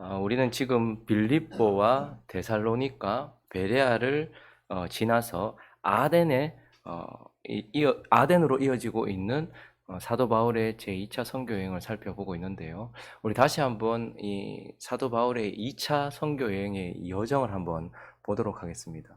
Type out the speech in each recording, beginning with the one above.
아, 우리는 지금 빌립보와 데살로니가 베레아를 어, 지나서 아덴에 어, 이- 이어, 아덴으로 이어지고 있는 어, 사도 바울의 제2차 선교 여행을 살펴보고 있는데요. 우리 다시 한번 이 사도 바울의 2차 선교 여행의 여정을 한번 보도록 하겠습니다.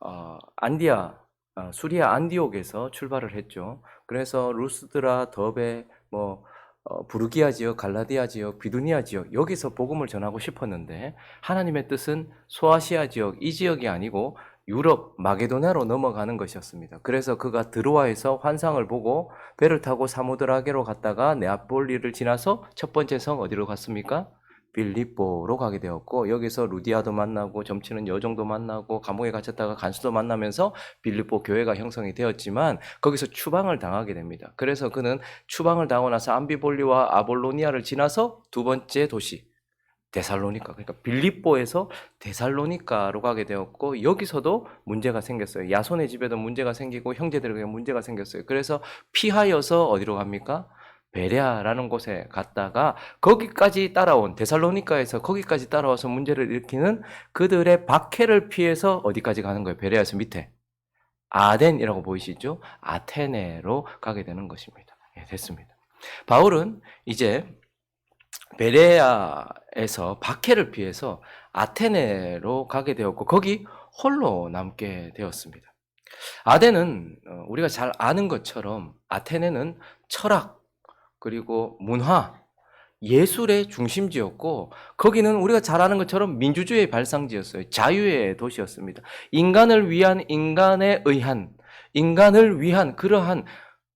어, 안디아, 어, 수리아 안디옥에서 출발을 했죠. 그래서 루스드라, 더베, 뭐 어, 부르기아 지역, 갈라디아 지역, 비두니아 지역 여기서 복음을 전하고 싶었는데 하나님의 뜻은 소아시아 지역 이 지역이 아니고 유럽 마게도나로 넘어가는 것이었습니다. 그래서 그가 드로아에서 환상을 보고 배를 타고 사무드라게로 갔다가 네아폴리를 지나서 첫 번째 성 어디로 갔습니까? 빌립보로 가게 되었고 여기서 루디아도 만나고 점치는 여종도 만나고 감옥에 갇혔다가 간수도 만나면서 빌립보 교회가 형성이 되었지만 거기서 추방을 당하게 됩니다. 그래서 그는 추방을 당하고 나서 암비볼리와 아볼로니아를 지나서 두 번째 도시 데살로니카 그러니까 빌립보에서 데살로니카로 가게 되었고 여기서도 문제가 생겼어요. 야손의 집에도 문제가 생기고 형제들에게 문제가 생겼어요. 그래서 피하여서 어디로 갑니까? 베레아라는 곳에 갔다가 거기까지 따라온 데살로니카에서 거기까지 따라와서 문제를 일으키는 그들의 박해를 피해서 어디까지 가는 거예요? 베레아에서 밑에 아덴이라고 보이시죠? 아테네로 가게 되는 것입니다. 예, 됐습니다. 바울은 이제 베레아에서 박해를 피해서 아테네로 가게 되었고 거기 홀로 남게 되었습니다. 아덴은 어, 우리가 잘 아는 것처럼 아테네는 철학 그리고 문화 예술의 중심지였고 거기는 우리가 잘 아는 것처럼 민주주의의 발상지였어요. 자유의 도시였습니다. 인간을 위한 인간에 의한 인간을 위한 그러한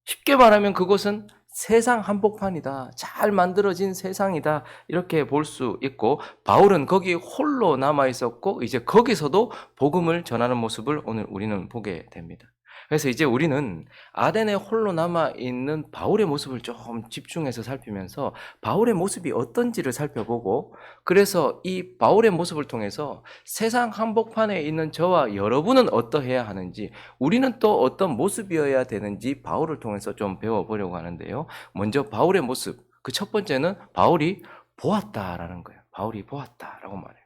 쉽게 말하면 그곳은 세상 한복판이다. 잘 만들어진 세상이다. 이렇게 볼 수 있고 바울은 거기 홀로 남아 있었고 이제 거기서도 복음을 전하는 모습을 오늘 우리는 보게 됩니다. 그래서 이제 우리는 아덴에 홀로 남아 있는 바울의 모습을 좀 집중해서 살피면서 바울의 모습이 어떤지를 살펴보고 그래서 이 바울의 모습을 통해서 세상 한복판에 있는 저와 여러분은 어떠해야 하는지 우리는 또 어떤 모습이어야 되는지 바울을 통해서 좀 배워보려고 하는데요. 먼저 바울의 모습. 그 첫 번째는 바울이 보았다라는 거예요. 바울이 보았다라고 말해요.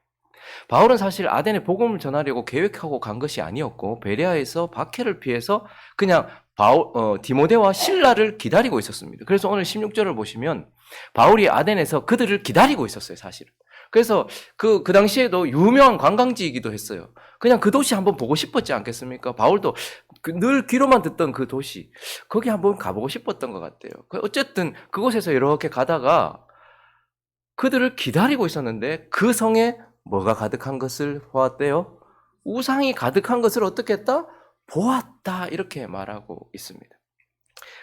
바울은 사실 아덴에 복음을 전하려고 계획하고 간 것이 아니었고 베레아에서 박해를 피해서 그냥 바울, 어, 디모데와 신라를 기다리고 있었습니다. 그래서 오늘 16절을 보시면 바울이 아덴에서 그들을 기다리고 있었어요, 사실은. 그래서 그, 그 당시에도 유명한 관광지이기도 했어요. 그냥 그 도시 한번 보고 싶었지 않겠습니까? 바울도 그늘 귀로만 듣던 그 도시, 거기 한번 가보고 싶었던 것 같아요. 그 어쨌든 그곳에서 이렇게 가다가 그들을 기다리고 있었는데 그 성에 뭐가 가득한 것을 보았대요? 우상이 가득한 것을 어떻게 했다? 보았다. 이렇게 말하고 있습니다.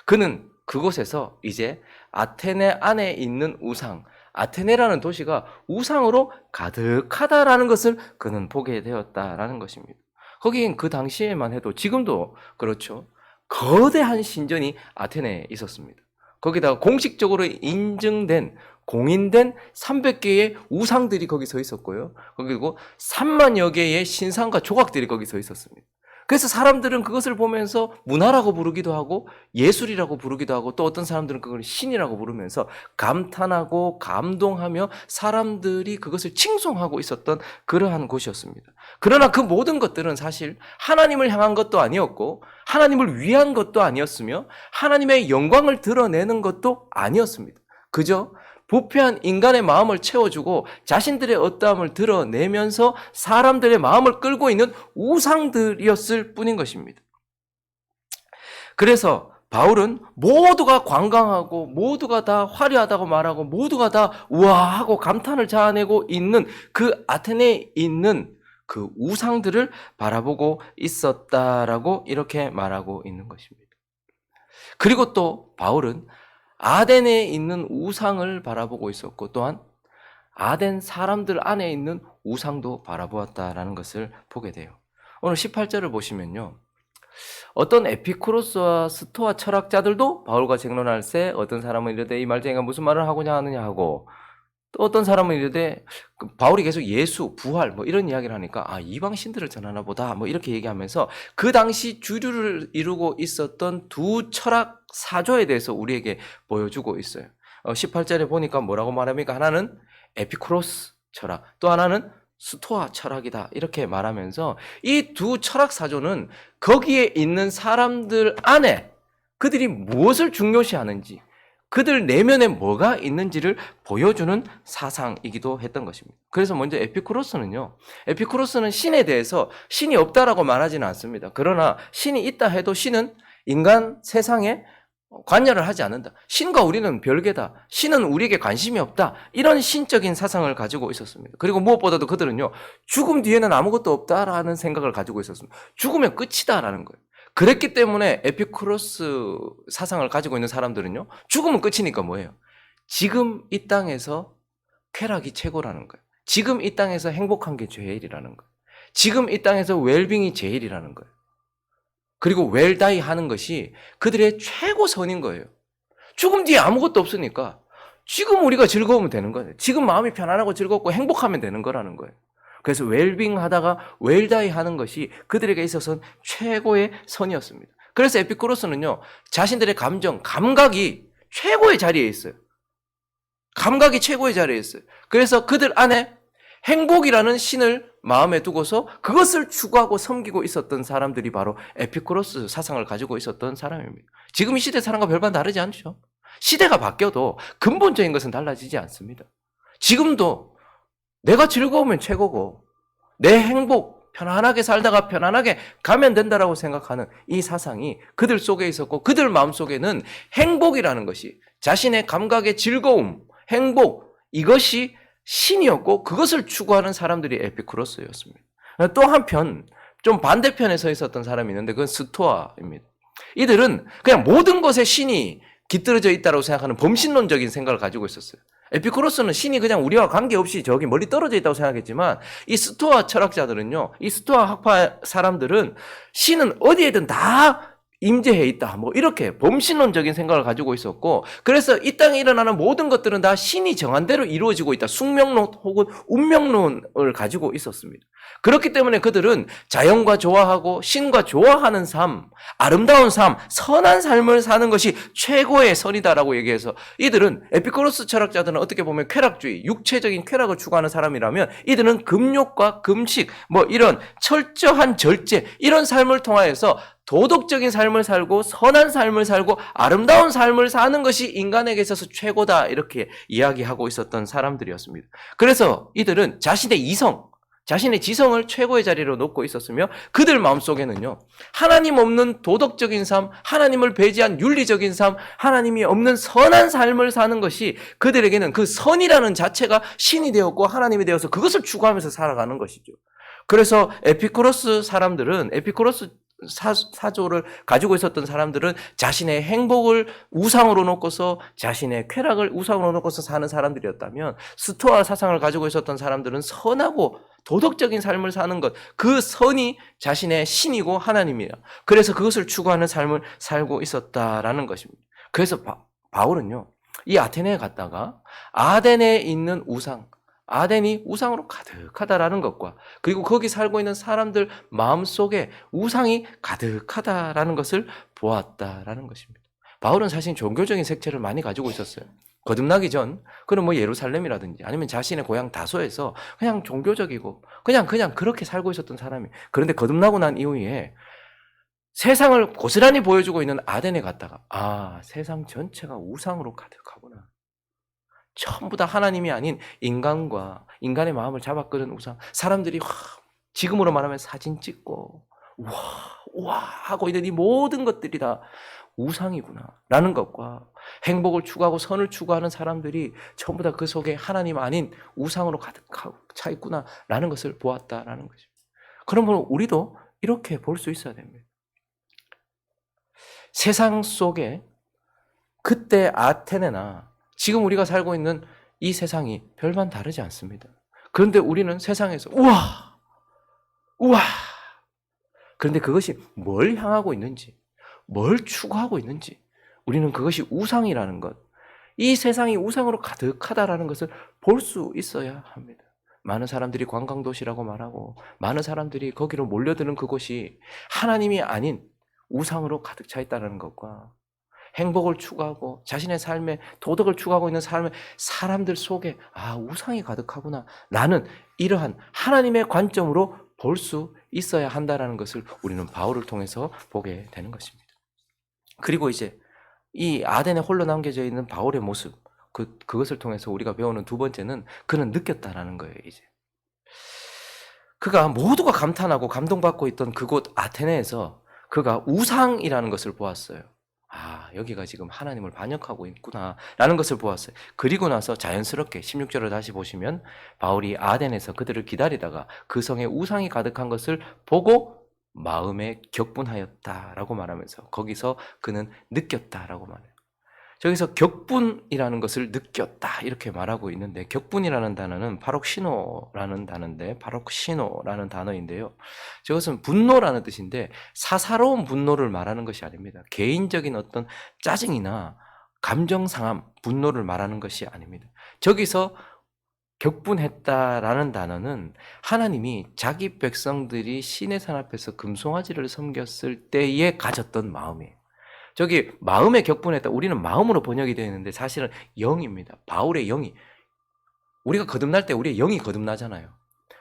그는 그곳에서 이제 아테네 안에 있는 우상, 아테네라는 도시가 우상으로 가득하다라는 것을 그는 보게 되었다라는 것입니다. 거긴 그 당시에만 해도 지금도 그렇죠. 거대한 신전이 아테네에 있었습니다. 거기다가 공식적으로 인증된 공인된 300개의 우상들이 거기 서 있었고요. 그리고 3만여 개의 신상과 조각들이 거기 서 있었습니다. 그래서 사람들은 그것을 보면서 문화라고 부르기도 하고 예술이라고 부르기도 하고 또 어떤 사람들은 그걸 신이라고 부르면서 감탄하고 감동하며 사람들이 그것을 칭송하고 있었던 그러한 곳이었습니다. 그러나 그 모든 것들은 사실 하나님을 향한 것도 아니었고 하나님을 위한 것도 아니었으며 하나님의 영광을 드러내는 것도 아니었습니다. 그저 부패한 인간의 마음을 채워주고 자신들의 어떠함을 드러내면서 사람들의 마음을 끌고 있는 우상들이었을 뿐인 것입니다. 그래서 바울은 모두가 관광하고 모두가 다 화려하다고 말하고 모두가 다 우아하고 감탄을 자아내고 있는 그 아테네에 있는 그 우상들을 바라보고 있었다라고 이렇게 말하고 있는 것입니다. 그리고 또 바울은 아덴에 있는 우상을 바라보고 있었고 또한 아덴 사람들 안에 있는 우상도 바라보았다라는 것을 보게 돼요. 오늘 18절을 보시면요. 어떤 에피쿠로스와 스토아 철학자들도 바울과 쟁론할 때 어떤 사람은 이르되 이 말쟁이가 무슨 말을 하고냐 하느냐 하고 또 어떤 사람은 이르되 그 바울이 계속 예수, 부활 뭐 이런 이야기를 하니까 아 이방 신들을 전하나 보다 뭐 이렇게 얘기하면서 그 당시 주류를 이루고 있었던 두 철학 사조에 대해서 우리에게 보여주고 있어요. 어, 18절에 보니까 뭐라고 말합니까? 하나는 에피쿠로스 철학, 또 하나는 스토아 철학이다. 이렇게 말하면서 이 두 철학 사조는 거기에 있는 사람들 안에 그들이 무엇을 중요시하는지, 그들 내면에 뭐가 있는지를 보여주는 사상이기도 했던 것입니다. 그래서 먼저 에피쿠로스는요, 에피쿠로스는 신에 대해서 신이 없다라고 말하지는 않습니다. 그러나 신이 있다 해도 신은 인간 세상에 관여를 하지 않는다. 신과 우리는 별개다. 신은 우리에게 관심이 없다. 이런 신적인 사상을 가지고 있었습니다. 그리고 무엇보다도 그들은요, 죽음 뒤에는 아무것도 없다라는 생각을 가지고 있었습니다. 죽으면 끝이다라는 거예요. 그랬기 때문에 에피쿠로스 사상을 가지고 있는 사람들은요, 죽으면 끝이니까 뭐예요? 지금 이 땅에서 쾌락이 최고라는 거예요. 지금 이 땅에서 행복한 게 제일이라는 거예요. 지금 이 땅에서 웰빙이 제일이라는 거예요. 그리고 웰다이 하는 것이 그들의 최고 선인 거예요. 죽음 뒤에 아무것도 없으니까 지금 우리가 즐거우면 되는 거예요. 지금 마음이 편안하고 즐겁고 행복하면 되는 거라는 거예요. 그래서 웰빙 하다가 웰다이 하는 것이 그들에게 있어서는 최고의 선이었습니다. 그래서 에피쿠로스는요, 자신들의 감정, 감각이 최고의 자리에 있어요. 감각이 최고의 자리에 있어요. 그래서 그들 안에 행복이라는 신을 마음에 두고서 그것을 추구하고 섬기고 있었던 사람들이 바로 에피쿠로스 사상을 가지고 있었던 사람입니다. 지금 이 시대 사람과 별반 다르지 않죠? 시대가 바뀌어도 근본적인 것은 달라지지 않습니다. 지금도 내가 즐거우면 최고고 내 행복 편안하게 살다가 편안하게 가면 된다라고 생각하는 이 사상이 그들 속에 있었고 그들 마음 속에는 행복이라는 것이 자신의 감각의 즐거움, 행복 이것이 신이었고 그것을 추구하는 사람들이 에피쿠로스였습니다. 또 한편 좀 반대편에 서 있었던 사람이 있는데 그건 스토아입니다. 이들은 그냥 모든 것에 신이 깃들어져 있다고 생각하는 범신론적인 생각을 가지고 있었어요. 에피쿠로스는 신이 그냥 우리와 관계없이 저기 멀리 떨어져 있다고 생각했지만 이 스토아 철학자들은요. 이 스토아 학파 사람들은 신은 어디에든 다 임재해 있다. 뭐 이렇게 범신론적인 생각을 가지고 있었고 그래서 이 땅에 일어나는 모든 것들은 다 신이 정한 대로 이루어지고 있다. 숙명론 혹은 운명론을 가지고 있었습니다. 그렇기 때문에 그들은 자연과 조화하고 신과 조화하는 삶, 아름다운 삶, 선한 삶을 사는 것이 최고의 선이다라고 얘기해서 이들은 에피쿠로스 철학자들은 어떻게 보면 쾌락주의, 육체적인 쾌락을 추구하는 사람이라면 이들은 금욕과 금식, 뭐 이런 철저한 절제, 이런 삶을 통하여서 도덕적인 삶을 살고 선한 삶을 살고 아름다운 삶을 사는 것이 인간에게 있어서 최고다 이렇게 이야기하고 있었던 사람들이었습니다. 그래서 이들은 자신의 이성, 자신의 지성을 최고의 자리로 놓고 있었으며 그들 마음속에는요. 하나님 없는 도덕적인 삶, 하나님을 배제한 윤리적인 삶, 하나님이 없는 선한 삶을 사는 것이 그들에게는 그 선이라는 자체가 신이 되었고 하나님이 되어서 그것을 추구하면서 살아가는 것이죠. 그래서 에피쿠로스 사람들은 에피쿠로스 사, 사조를 가지고 있었던 사람들은 자신의 행복을 우상으로 놓고서 자신의 쾌락을 우상으로 놓고서 사는 사람들이었다면 스토아 사상을 가지고 있었던 사람들은 선하고 도덕적인 삶을 사는 것, 그 선이 자신의 신이고 하나님이야. 그래서 그것을 추구하는 삶을 살고 있었다라는 것입니다. 그래서 바, 바울은요, 이 아테네에 갔다가 아덴에 있는 우상, 아덴이 우상으로 가득하다라는 것과 그리고 거기 살고 있는 사람들 마음속에 우상이 가득하다라는 것을 보았다라는 것입니다. 바울은 사실 종교적인 색채를 많이 가지고 있었어요. 거듭나기 전 그는 뭐 예루살렘이라든지 아니면 자신의 고향 다소에서 그냥 종교적이고 그냥 그냥 그렇게 살고 있었던 사람이 그런데 거듭나고 난 이후에 세상을 고스란히 보여주고 있는 아덴에 갔다가 아 세상 전체가 우상으로 가득하구나. 전부 다 하나님이 아닌 인간과 인간의 마음을 잡아끄는 우상. 사람들이 와, 지금으로 말하면 사진 찍고 와, 와 하고 있는 이 모든 것들이 다 우상이구나. 라는 것과 행복을 추구하고 선을 추구하는 사람들이 전부 다 그 속에 하나님 아닌 우상으로 가득하고 차 있구나. 라는 것을 보았다라는 거죠. 그러면 우리도 이렇게 볼 수 있어야 됩니다. 세상 속에 그때 아테네나 지금 우리가 살고 있는 이 세상이 별반 다르지 않습니다. 그런데 우리는 세상에서 우와, 우와. 그런데 그것이 뭘 향하고 있는지, 뭘 추구하고 있는지, 우리는 그것이 우상이라는 것, 이 세상이 우상으로 가득하다라는 것을 볼 수 있어야 합니다. 많은 사람들이 관광도시라고 말하고, 많은 사람들이 거기로 몰려드는 그곳이 하나님이 아닌 우상으로 가득 차 있다는 것과 행복을 추구하고 자신의 삶에 도덕을 추구하고 있는 삶의 사람들 속에 아 우상이 가득하구나 라는 이러한 하나님의 관점으로 볼 수 있어야 한다라는 것을 우리는 바울을 통해서 보게 되는 것입니다. 그리고 이제 이 아덴에 홀로 남겨져 있는 바울의 모습 그 그것을 통해서 우리가 배우는 두 번째는 그는 느꼈다라는 거예요, 이제. 그가 모두가 감탄하고 감동받고 있던 그곳 아테네에서 그가 우상이라는 것을 보았어요. 아, 여기가 지금 하나님을 반역하고 있구나 라는 것을 보았어요. 그리고 나서 자연스럽게 16절을 다시 보시면 바울이 아덴에서 그들을 기다리다가 그 성에 우상이 가득한 것을 보고 마음에 격분하였다라고 말하면서 거기서 그는 느꼈다라고 말해요. 저기서 격분이라는 것을 느꼈다 이렇게 말하고 있는데 격분이라는 단어는 파록시노라는 단어인데 파록시노라는 단어인데요. 저것은 분노라는 뜻인데 사사로운 분노를 말하는 것이 아닙니다. 개인적인 어떤 짜증이나 감정 상함, 분노를 말하는 것이 아닙니다. 저기서 격분했다라는 단어는 하나님이 자기 백성들이 신의 산 앞에서 금송아지를 섬겼을 때에 가졌던 마음이에요. 저기 마음에 격분했다. 우리는 마음으로 번역이 되어 있는데 사실은 영입니다. 바울의 영이 우리가 거듭날 때 우리의 영이 거듭나잖아요.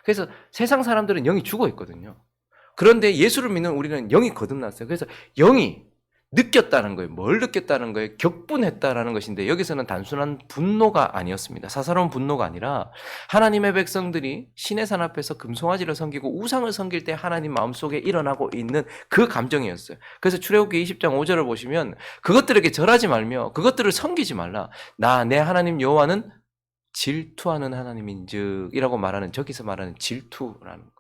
그래서 세상 사람들은 영이 죽어 있거든요. 그런데 예수를 믿는 우리는 영이 거듭났어요. 그래서 영이 느꼈다는 거예요. 뭘 느꼈다는 거예요? 격분했다라는 것인데 여기서는 단순한 분노가 아니었습니다. 사사로운 분노가 아니라 하나님의 백성들이 신의 산 앞에서 금송아지를 섬기고 우상을 섬길 때 하나님 마음속에 일어나고 있는 그 감정이었어요. 그래서 출애굽기 20장 5절을 보시면 그것들에게 절하지 말며 그것들을 섬기지 말라. 나 내 하나님 여호와는 질투하는 하나님인즉이라고 말하는 저기서 말하는 질투라는 거.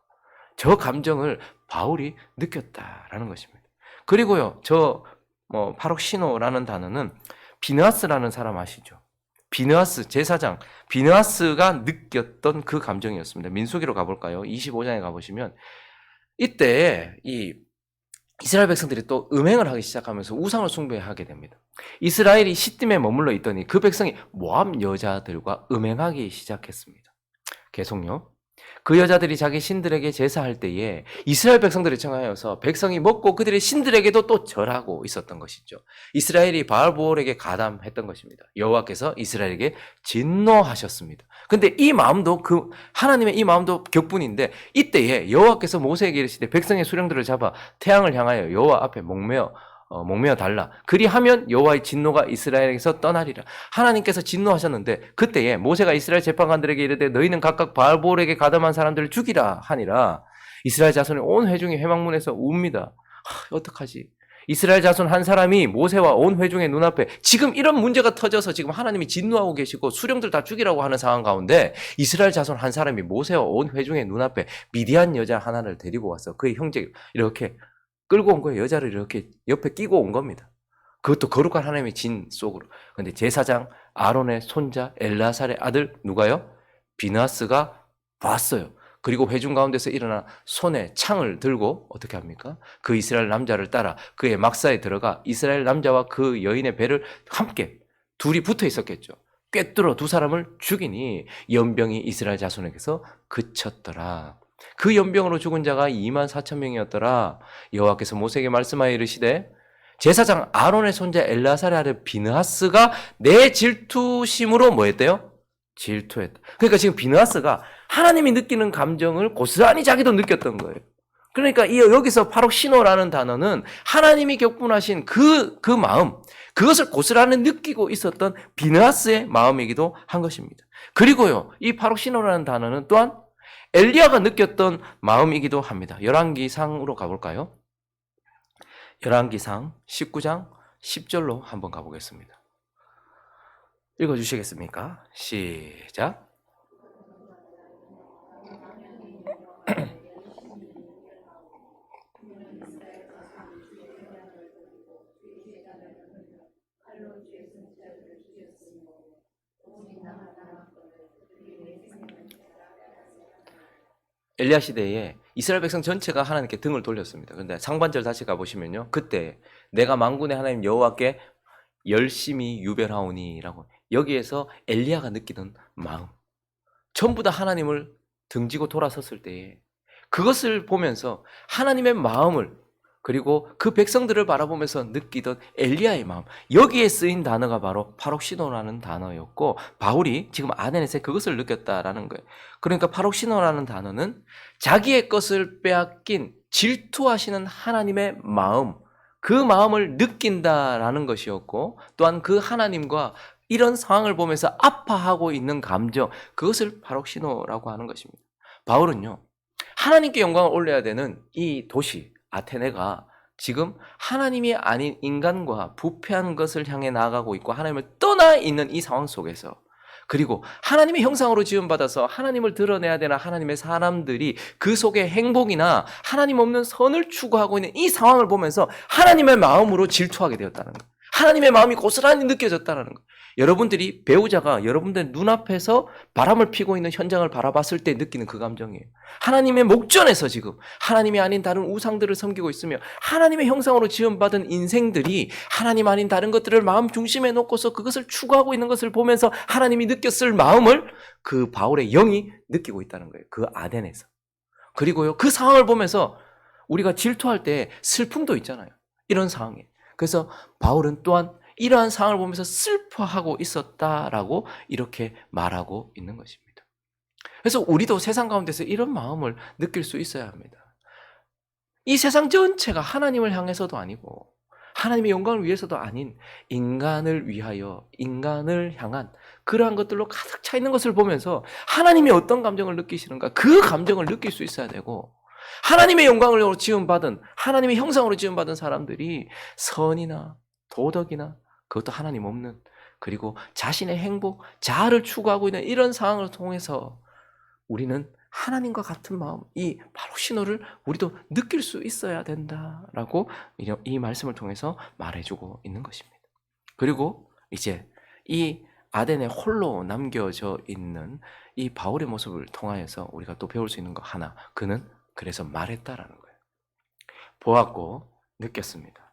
저 감정을 바울이 느꼈다라는 것입니다. 그리고요, 저 뭐 파록시노라는 단어는 비느하스라는 사람 아시죠? 비느하스 제사장 비느하스가 느꼈던 그 감정이었습니다. 민수기로 가볼까요? 25장에 가보시면 이때 이 이스라엘 백성들이 또 음행을 하기 시작하면서 우상을 숭배하게 됩니다. 이스라엘이 시딤에 머물러 있더니 그 백성이 모압 여자들과 음행하기 시작했습니다. 계속요. 그 여자들이 자기 신들에게 제사할 때에 이스라엘 백성들이 청하여서 백성이 먹고 그들의 신들에게도 또 절하고 있었던 것이죠. 이스라엘이 바알보올에게 가담했던 것입니다. 여호와께서 이스라엘에게 진노하셨습니다. 근데 이 마음도 그 하나님의 이 마음도 격분인데 이때에 여호와께서 모세에게 이르시되 백성의 수령들을 잡아 태양을 향하여 여호와 앞에 목매어 어, 목매어 달라. 그리하면 여호와의 진노가 이스라엘에게서 떠나리라. 하나님께서 진노하셨는데 그때에 모세가 이스라엘 재판관들에게 이르되 너희는 각각 바알볼에게 가담한 사람들을 죽이라 하니라. 이스라엘 자손이 온 회중이 회막문에서 웁니다. 하, 어떡하지? 이스라엘 자손 한 사람이 모세와 온 회중의 눈앞에 지금 이런 문제가 터져서 지금 하나님이 진노하고 계시고 수령들 다 죽이라고 하는 상황 가운데 이스라엘 자손 한 사람이 모세와 온 회중의 눈앞에 미디안 여자 하나를 데리고 와서 그의 형제 이렇게 끌고 온 거예요. 여자를 이렇게 옆에 끼고 온 겁니다. 그것도 거룩한 하나님의 진 속으로. 근데 제사장 아론의 손자 엘라살의 아들 누가요? 비나스가 봤어요. 그리고 회중 가운데서 일어나 손에 창을 들고 어떻게 합니까? 그 이스라엘 남자를 따라 그의 막사에 들어가 이스라엘 남자와 그 여인의 배를 함께 둘이 붙어 있었겠죠. 꿰뚫어 두 사람을 죽이니 연병이 이스라엘 자손에게서 그쳤더라. 그 연병으로 죽은 자가 2만 4천 명이었더라. 여호와께서 모세에게 말씀하여 이르시되 제사장 아론의 손자 엘라사의 아들 비느하스가 내 질투심으로 뭐 했대요? 질투했다. 그러니까 지금 비느하스가 하나님이 느끼는 감정을 고스란히 자기도 느꼈던 거예요. 그러니까 이 여기서 바로 신호라는 단어는 하나님이 격분하신 그, 그 마음, 그것을 고스란히 느끼고 있었던 비느하스의 마음이기도 한 것입니다. 그리고요, 이 바로 신호라는 단어는 또한 엘리야가 느꼈던 마음이기도 합니다. 열왕기상으로 가볼까요? 열왕기상 19장 10절로 한번 가보겠습니다. 읽어주시겠습니까? 시작. 엘리야 시대에 이스라엘 백성 전체가 하나님께 등을 돌렸습니다. 그런데 상반절 다시 가보시면요. 그때 내가 만군의 하나님 여호와께 열심히 유별하오니라고 여기에서 엘리야가 느끼는 마음 전부 다 하나님을 등지고 돌아섰을 때에 그것을 보면서 하나님의 마음을 그리고 그 백성들을 바라보면서 느끼던 엘리야의 마음 여기에 쓰인 단어가 바로 파록시노라는 단어였고 바울이 지금 아덴에서 그것을 느꼈다라는 거예요. 그러니까 파록시노라는 단어는 자기의 것을 빼앗긴 질투하시는 하나님의 마음 그 마음을 느낀다라는 것이었고 또한 그 하나님과 이런 상황을 보면서 아파하고 있는 감정 그것을 파록시노라고 하는 것입니다. 바울은요 하나님께 영광을 올려야 되는 이 도시 아테네가 지금 하나님이 아닌 인간과 부패한 것을 향해 나아가고 있고 하나님을 떠나 있는 이 상황 속에서 그리고 하나님의 형상으로 지음받아서 하나님을 드러내야 되는 하나님의 사람들이 그 속에 행복이나 하나님 없는 선을 추구하고 있는 이 상황을 보면서 하나님의 마음으로 질투하게 되었다는 거예요. 하나님의 마음이 고스란히 느껴졌다는 거예요. 여러분들이 배우자가 여러분들 눈앞에서 바람을 피고 있는 현장을 바라봤을 때 느끼는 그 감정이에요. 하나님의 목전에서 지금 하나님이 아닌 다른 우상들을 섬기고 있으며 하나님의 형상으로 지음받은 인생들이 하나님 아닌 다른 것들을 마음 중심에 놓고서 그것을 추구하고 있는 것을 보면서 하나님이 느꼈을 마음을 그 바울의 영이 느끼고 있다는 거예요. 그 아덴에서. 그리고요, 그 상황을 보면서 우리가 질투할 때 슬픔도 있잖아요. 이런 상황에. 그래서 바울은 또한 이러한 상황을 보면서 슬퍼하고 있었다라고 이렇게 말하고 있는 것입니다. 그래서 우리도 세상 가운데서 이런 마음을 느낄 수 있어야 합니다. 이 세상 전체가 하나님을 향해서도 아니고 하나님의 영광을 위해서도 아닌 인간을 위하여 인간을 향한 그러한 것들로 가득 차 있는 것을 보면서 하나님이 어떤 감정을 느끼시는가 그 감정을 느낄 수 있어야 되고 하나님의 영광으로 지음받은 하나님의 형상으로 지음받은 사람들이 선이나 도덕이나 그것도 하나님 없는 그리고 자신의 행복, 자아를 추구하고 있는 이런 상황을 통해서 우리는 하나님과 같은 마음, 이 바로 신호를 우리도 느낄 수 있어야 된다라고 이- 이 말씀을 통해서 말해주고 있는 것입니다. 그리고 이제 이 아덴에 홀로 남겨져 있는 이 바울의 모습을 통하여서 우리가 또 배울 수 있는 거 하나, 그는 그래서 말했다라는 거예요. 보았고 느꼈습니다.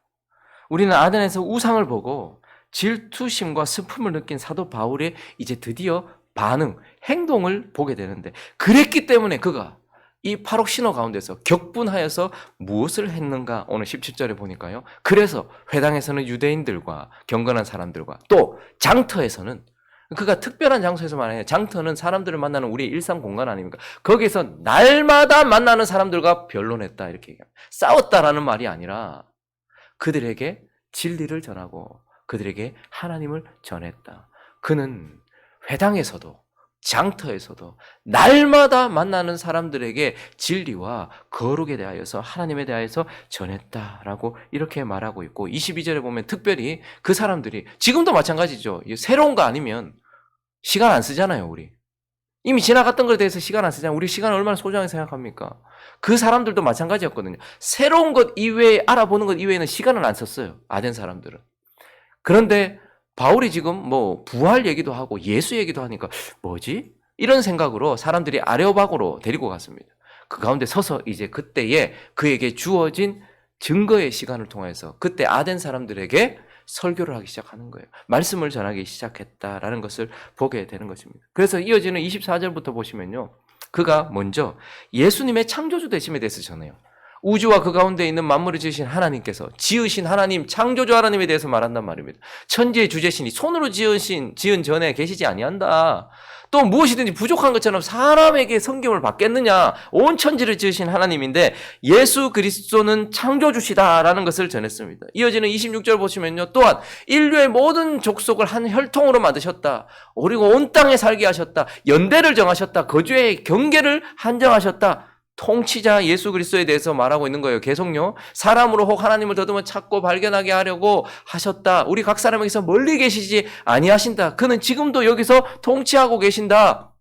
우리는 아덴에서 우상을 보고 질투심과 슬픔을 느낀 사도 바울의 이제 드디어 반응, 행동을 보게 되는데 그랬기 때문에 그가 이 파록 신호 가운데서 격분하여서 무엇을 했는가 오늘 17절에 보니까요. 그래서 회당에서는 유대인들과 경건한 사람들과 또 장터에서는 그가 특별한 장소에서 말해요. 장터는 사람들을 만나는 우리의 일상 공간 아닙니까? 거기서 날마다 만나는 사람들과 변론했다 이렇게 얘기합니다. 싸웠다라는 말이 아니라 그들에게 진리를 전하고 그들에게 하나님을 전했다. 그는 회당에서도 장터에서도 날마다 만나는 사람들에게 진리와 거룩에 대하여서 하나님에 대하여서 전했다라고 이렇게 말하고 있고 22절에 보면 특별히 그 사람들이 지금도 마찬가지죠. 새로운 거 아니면 시간 안 쓰잖아요, 우리. 이미 지나갔던 것에 대해서 시간 안 쓰잖아요. 우리 시간을 얼마나 소중하게 생각합니까? 그 사람들도 마찬가지였거든요. 새로운 것 이외에 알아보는 것 이외에는 시간을 안 썼어요. 아덴 사람들은. 그런데 바울이 지금 뭐 부활 얘기도 하고 예수 얘기도 하니까 뭐지? 이런 생각으로 사람들이 아레오박으로 데리고 갔습니다. 그 가운데 서서 이제 그때에 그에게 주어진 증거의 시간을 통해서 그때 아덴 사람들에게 설교를 하기 시작하는 거예요. 말씀을 전하기 시작했다라는 것을 보게 되는 것입니다. 그래서 이어지는 24절부터 보시면요. 그가 먼저 예수님의 창조주 되심에 대해서 전해요. 우주와 그 가운데 있는 만물을 지으신 하나님께서 지으신 하나님 창조주 하나님에 대해서 말한단 말입니다. 천지의 주제신이 손으로 지으신 지은 전에 계시지 아니한다. 또 무엇이든지 부족한 것처럼 사람에게 성경을 받겠느냐? 온 천지를 지으신 하나님인데 예수 그리스도는 창조주시다라는 것을 전했습니다. 이어지는 26절 보시면요. 또한 인류의 모든 족속을 한 혈통으로 만드셨다. 그리고 온 땅에 살게 하셨다. 연대를 정하셨다. 거주의 경계를 한정하셨다. 통치자 예수 그리스도에 대해서 말하고 있는 거예요. 계속요. 사람으로 혹 하나님을 더듬어 찾고 발견하게 하려고 하셨다. 우리 각 사람에게서 멀리 계시지 아니하신다. 그는 지금도 여기서 통치하고 계신다.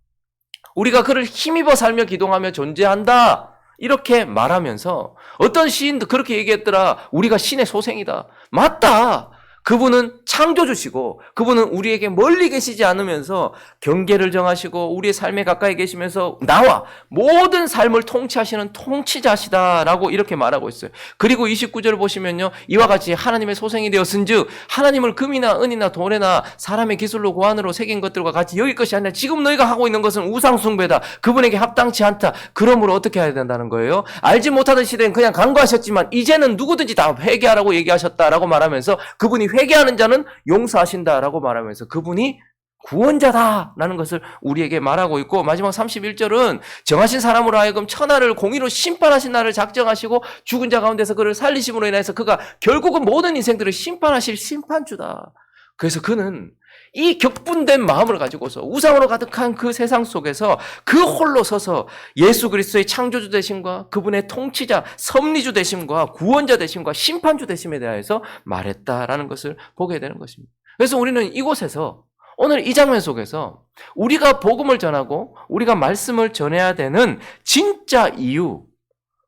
우리가 그를 힘입어 살며 기동하며 존재한다. 이렇게 말하면서 어떤 시인도 그렇게 얘기했더라. 우리가 신의 소생이다. 맞다. 그분은 창조주시고 그분은 우리에게 멀리 계시지 않으면서 경계를 정하시고 우리의 삶에 가까이 계시면서 나와 모든 삶을 통치하시는 통치자시다라고 이렇게 말하고 있어요. 그리고 29절 보시면요. 이와 같이 하나님의 소생이 되었은즉 하나님을 금이나 은이나 돈에나 사람의 기술로 고안으로 새긴 것들과 같이 여길 것이 아니라 지금 너희가 하고 있는 것은 우상 숭배다. 그분에게 합당치 않다. 그러므로 어떻게 해야 된다는 거예요? 알지 못하던 시대엔 그냥 간과하셨지만 이제는 누구든지 다 회개하라고 얘기하셨다라고 말하면서 그분이 회 개하는 자는 용서하신다라고 말하면서 그분이 구원자다라는 것을 우리에게 말하고 있고 마지막 31절은 정하신 사람으로 하여금 천하를 공의로 심판하신 날을 작정하시고 죽은 자 가운데서 그를 살리심으로 인해서 그가 결국은 모든 인생들을 심판하실 심판주다. 그래서 그는 이 격분된 마음을 가지고서 우상으로 가득한 그 세상 속에서 그 홀로 서서 예수 그리스도의 창조주 되심과 그분의 통치자, 섭리주 되심과 구원자 되심과 심판주 되심에 대하여서 말했다라는 것을 보게 되는 것입니다. 그래서 우리는 이곳에서 오늘 이 장면 속에서 우리가 복음을 전하고 우리가 말씀을 전해야 되는 진짜 이유,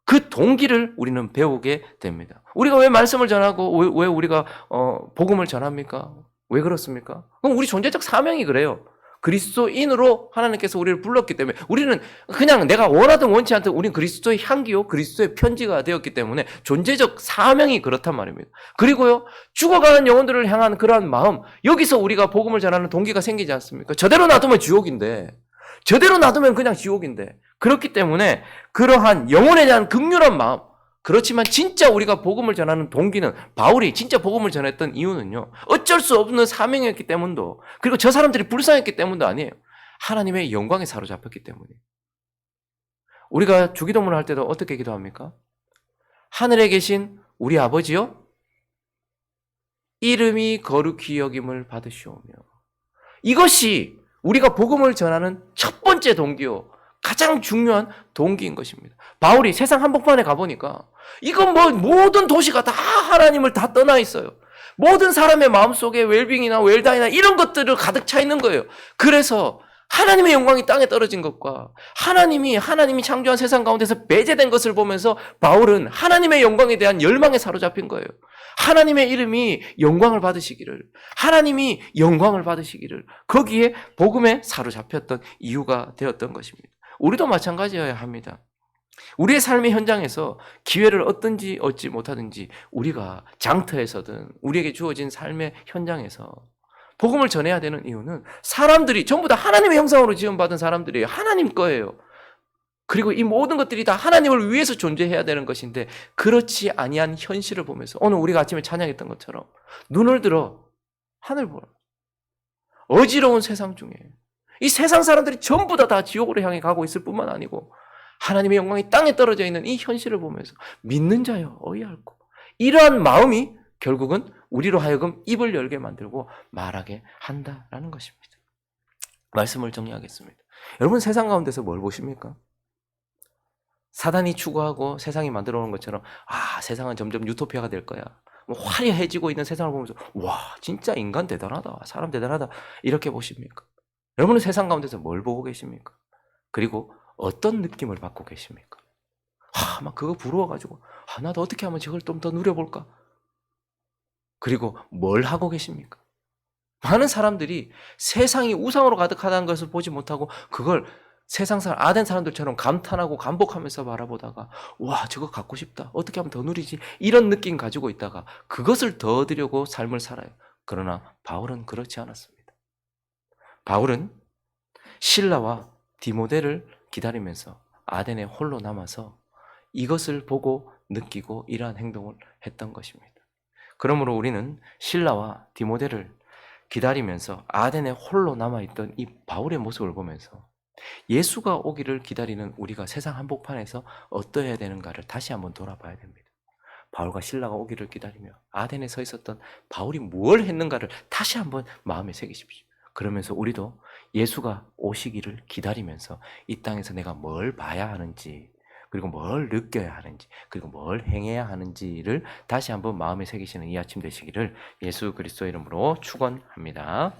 그 동기를 우리는 배우게 됩니다. 우리가 왜 말씀을 전하고 왜, 왜 우리가 어, 복음을 전합니까? 왜 그렇습니까? 그럼 우리 존재적 사명이 그래요. 그리스도인으로 하나님께서 우리를 불렀기 때문에 우리는 그냥 내가 원하든 원치 않든 우리는 그리스도의 향기요, 그리스도의 편지가 되었기 때문에 존재적 사명이 그렇단 말입니다. 그리고요, 죽어가는 영혼들을 향한 그러한 마음, 여기서 우리가 복음을 전하는 동기가 생기지 않습니까? 저대로 놔두면 지옥인데, 저대로 놔두면 그냥 지옥인데, 그렇기 때문에 그러한 영혼에 대한 극률한 마음, 그렇지만 진짜 우리가 복음을 전하는 동기는 바울이 진짜 복음을 전했던 이유는요. 어쩔 수 없는 사명이었기 때문도 그리고 저 사람들이 불쌍했기 때문도 아니에요. 하나님의 영광에 사로잡혔기 때문이에요. 우리가 주기도문을 할 때도 어떻게 기도합니까? 하늘에 계신 우리 아버지요 이름이 거룩히 여김을 받으시오며 이것이 우리가 복음을 전하는 첫 번째 동기요. 가장 중요한 동기인 것입니다. 바울이 세상 한복판에 가보니까 이건 뭐 모든 도시가 다 하나님을 다 떠나 있어요. 모든 사람의 마음속에 웰빙이나 웰다이나 이런 것들을 가득 차 있는 거예요. 그래서 하나님의 영광이 땅에 떨어진 것과 하나님이 하나님이 창조한 세상 가운데서 배제된 것을 보면서 바울은 하나님의 영광에 대한 열망에 사로잡힌 거예요. 하나님의 이름이 영광을 받으시기를 하나님이 영광을 받으시기를 거기에 복음에 사로잡혔던 이유가 되었던 것입니다. 우리도 마찬가지여야 합니다. 우리의 삶의 현장에서 기회를 얻든지 얻지 못하든지 우리가 장터에서든 우리에게 주어진 삶의 현장에서 복음을 전해야 되는 이유는 사람들이 전부 다 하나님의 형상으로 지음받은 사람들이에요. 하나님 거예요. 그리고 이 모든 것들이 다 하나님을 위해서 존재해야 되는 것인데 그렇지 아니한 현실을 보면서 오늘 우리가 아침에 찬양했던 것처럼 눈을 들어 하늘 보라. 어지러운 세상 중에 이 세상 사람들이 전부 다 다 지옥으로 향해 가고 있을 뿐만 아니고 하나님의 영광이 땅에 떨어져 있는 이 현실을 보면서 믿는 자여 어이할고 이러한 마음이 결국은 우리로 하여금 입을 열게 만들고 말하게 한다라는 것입니다. 말씀을 정리하겠습니다. 여러분 세상 가운데서 뭘 보십니까? 사단이 추구하고 세상이 만들어 놓은 것처럼 아 세상은 점점 유토피아가 될 거야. 뭐 화려해지고 있는 세상을 보면서 와 진짜 인간 대단하다 사람 대단하다 이렇게 보십니까? 여러분은 세상 가운데서 뭘 보고 계십니까? 그리고 어떤 느낌을 받고 계십니까? 아, 막 그거 부러워가지고, 아, 나도 어떻게 하면 저걸 좀 더 누려볼까? 그리고 뭘 하고 계십니까? 많은 사람들이 세상이 우상으로 가득하다는 것을 보지 못하고, 그걸 세상 사람, 아덴 사람들처럼 감탄하고 감복하면서 바라보다가, 와, 저거 갖고 싶다. 어떻게 하면 더 누리지? 이런 느낌 가지고 있다가, 그것을 더 얻으려고 삶을 살아요. 그러나, 바울은 그렇지 않았습니다. 바울은 신라와 디모데를 기다리면서 아덴에 홀로 남아서 이것을 보고 느끼고 이러한 행동을 했던 것입니다. 그러므로 우리는 신라와 디모데를 기다리면서 아덴에 홀로 남아있던 이 바울의 모습을 보면서 예수가 오기를 기다리는 우리가 세상 한복판에서 어떠해야 되는가를 다시 한번 돌아봐야 됩니다. 바울과 신라가 오기를 기다리며 아덴에 서 있었던 바울이 무엇을 했는가를 다시 한번 마음에 새기십시오. 그러면서 우리도 예수가 오시기를 기다리면서 이 땅에서 내가 뭘 봐야 하는지, 그리고 뭘 느껴야 하는지, 그리고 뭘 행해야 하는지를 다시 한번 마음에 새기시는 이 아침 되시기를 예수 그리스도 이름으로 축원합니다.